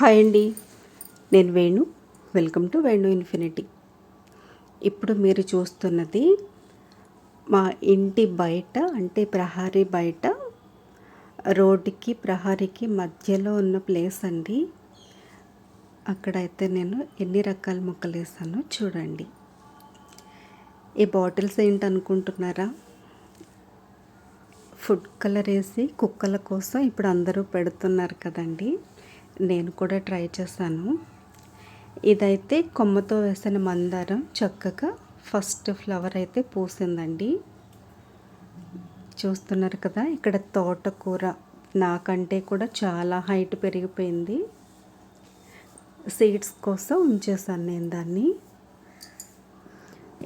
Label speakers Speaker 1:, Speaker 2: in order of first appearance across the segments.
Speaker 1: Hi అండి. నేను Venu. Welcome to Venu infinity. ఇప్పుడు మీరు చూస్తున్నది మా ఇంటి బయట అంటే ప్రహారీ బయట రోడ్డుకి ప్రహారీకి మధ్యలో ఉన్న ప్లేస్ అండి. అక్కడైతే నేను ఎన్ని రకాల మొక్కలు వేసానో చూడండి. ఈ బాటిల్స్ ఏంటనుకుంటున్నారా? ఫుడ్ కలర్ వేసి కుక్కల కోసం ఇప్పుడు అందరూ పెడుతున్నారు కదండి. నేను కూడా ట్రై చేశాను. ఇదైతే కొమ్మతో వేసిన మందారం చక్కగా ఫస్ట్ ఫ్లవర్ అయితే పూసిందండి. చూస్తున్నారు కదా ఇక్కడ తోటకూర నాకంటే కూడా చాలా హైట్ పెరిగిపోయింది. సీడ్స్ కోసం ఉంచేసాను నేను దాన్ని.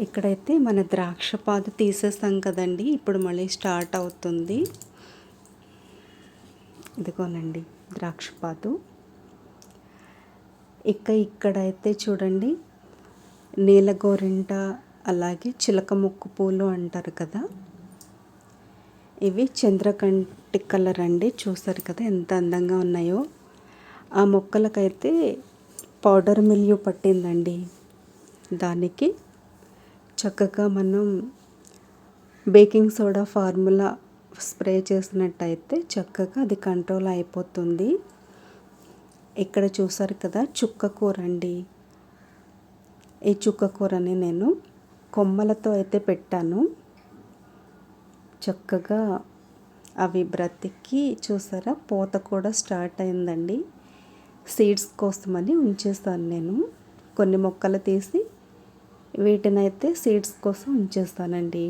Speaker 1: ఇక్కడైతే మన ద్రాక్ష పాదు తీసేసాం కదండి ఇప్పుడు మళ్ళీ స్టార్ట్ అవుతుంది. ఇదిగోనండి ద్రాక్ష పాదు. ఇక ఇక్కడైతే చూడండి నీలగోరింట అలాగే చిలక ముక్కు పూలు అంటారు కదా. ఇవి చంద్రకంటి కలర్ అండి చూస్తారు కదా ఎంత అందంగా ఉన్నాయో. ఆ మొక్కలకైతే పౌడర్ మిల్యూ పట్టిందండి. దానికి చక్కగా మనం బేకింగ్ సోడా ఫార్ములా స్ప్రే చేసినట్టయితే చక్కగా అది కంట్రోల్ అయిపోతుంది. ఇక్కడ చూసారు కదా చుక్క కూర అండి. ఈ చుక్క కూరని నేను కొమ్మలతో అయితే పెట్టాను. చక్కగా అవి బ్రతికి చూసారా పూత కూడా స్టార్ట్ అయిందండి. సీడ్స్ కోసమని ఉంచేస్తాను నేను. కొన్ని మొక్కలు తీసి వీటినైతే సీడ్స్ కోసం ఉంచేస్తానండి.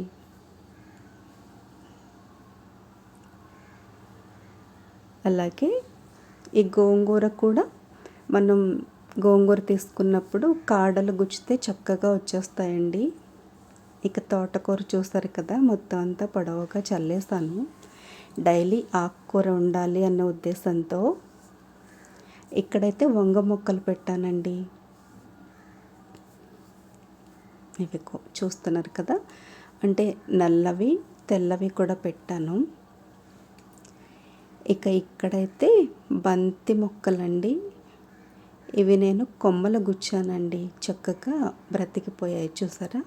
Speaker 1: అలాగే ఈ గోంగూర కూడా మనం గోంగూర తీసుకున్నప్పుడు కాడలు గుచ్చితే చక్కగా వచ్చేస్తాయండి. ఇక తోటకూర చూస్తారు కదా మొత్తం అంతా పొడవుగా చల్లేసాను డైలీ ఆకుకూర ఉండాలి అన్న ఉద్దేశంతో ఇక్కడైతే వంగ మొక్కలు పెట్టానండి. ఇవి చూస్తున్నారు కదా? అంటే నల్లవి తెల్లవి కూడా పెట్టాను. ఇక ఇక్కడైతే బంతి మొక్కలండి. ఇవి నేను కొమ్మలు గుచ్చానండి. చక్కగా బ్రతికిపోయాయి చూసారా?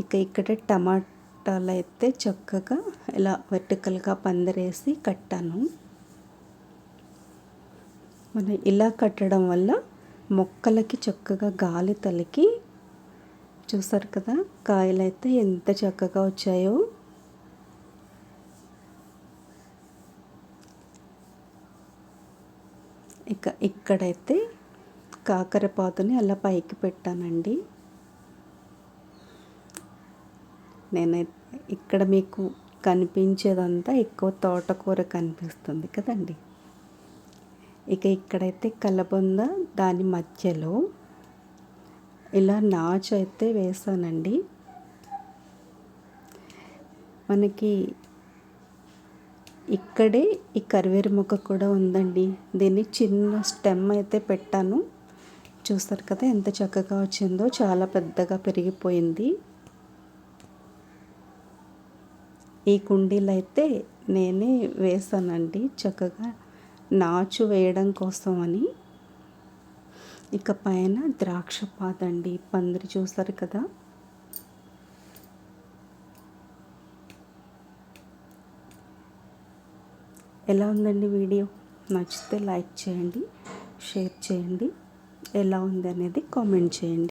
Speaker 1: ఇక ఇక్కడ టమాటాలు అయితే చక్కగా ఇలా వెర్టికల్గా పందిరేసి కట్టాను. మనం ఇలా కట్టడం వల్ల మొక్కలకి చక్కగా గాలి తలికి చూసారు కదా కాయలైతే ఎంత చక్కగా వచ్చాయో. ఇక ఇక్కడైతే కాకరపాతుని అలా పైకి పెట్టానండి. నేనైతే ఇక్కడ మీకు కనిపించేదంతా ఎక్కువ తోటకూర కనిపిస్తుంది కదండి. ఇక ఇక్కడైతే కలబొంద దాని మధ్యలో ఇలా నాచు అయితే వేసానండి. మనకి ఇక్కడే ఈ కరివేరు మొక్క కూడా ఉందండి. దీన్ని చిన్న స్టెమ్ అయితే పెట్టాను. చూస్తారు కదా ఎంత చక్కగా వచ్చిందో చాలా పెద్దగా పెరిగిపోయింది. ఈ కుండీలు అయితే నేనే వేసానండి. చక్కగా నాచు వేయడం కోసం అని ఇక పైన ద్రాక్ష పాదండి పందిరి చూస్తారు కదా. ఎలా ఉందండి వీడియో? నచ్చితే లైక్ చేయండి షేర్ చేయండి. ఎలా ఉంది అనేది కామెంట్ చేయండి.